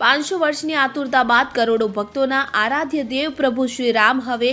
પાંચસો વર્ષની આતુરતા બાદ કરોડો ભક્તોના આરાધ્ય દેવ પ્રભુ શ્રી રામ હવે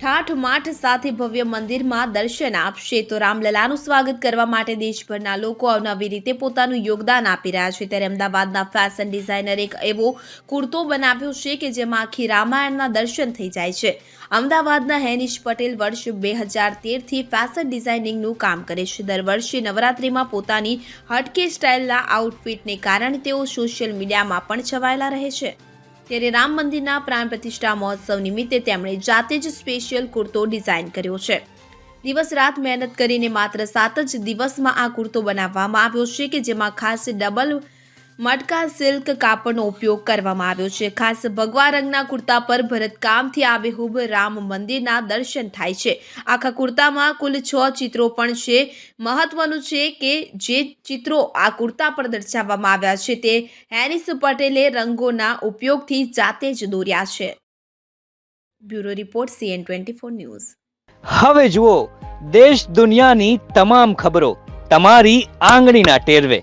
ઠાઠ માઠ સાથે ભવ્ય મંદિરમાં દર્શન આપશે. તો રામલલાનું સ્વાગત કરવા માટે દેશભરના લોકો અવનવી રીતે પોતાનું યોગદાન આપી રહ્યા છે. ત્યારે અમદાવાદના ફેશન ડિઝાઇનર એક એવો કુર્તો બનાવ્યો છે કે જેમાં આખી રામાયણના દર્શન થઈ જાય છે. અમદાવાદના હેનિશ પટેલ વર્ષ બે હજાર તેરથી ફેશન ડિઝાઇનિંગનું કામ કરે છે. દર વર્ષે નવરાત્રિમાં પોતાની હટકે સ્ટાઇલના આઉટફિટને કારણે તેઓ સોશિયલ મીડિયામાં પણ છવાયેલા રહે છે. ત્યારે રામ મંદિરના પ્રાણ પ્રતિષ્ઠા મહોત્સવ નિમિત્તે તેમણે જાતે જ સ્પેશિયલ કુર્તો ડિઝાઇન કર્યો છે. દિવસ રાત મહેનત કરીને માત્ર સાત જ દિવસમાં આ કુર્તો બનાવવામાં આવ્યો છે કે જેમાં ખાસ ડબલ મટકા, સિલ્ક, કાપડનો ઉપયોગ કરવામાં આવ્યો છે. ખાસ ભગવા રંગના કુર્તા પર ભરતકામથી આબેહૂબ રામ મંદિરના દર્શન થાય છે. આખા કુર્તામાં કુલ છ ચિત્રો પણ છે. મહત્વનું છે કે જે ચિત્રો આ કુર્તા પર દર્શાવવામાં આવ્યા છે તે હેરિસ પટેલે રંગોના ઉપયોગથી જાતે જ દોર્યા છે. Bureau report CN twenty four news. હવે જુઓ, દેશ દુનિયાની તમામ ખબરો તમારી આંગળીના ટેરવે.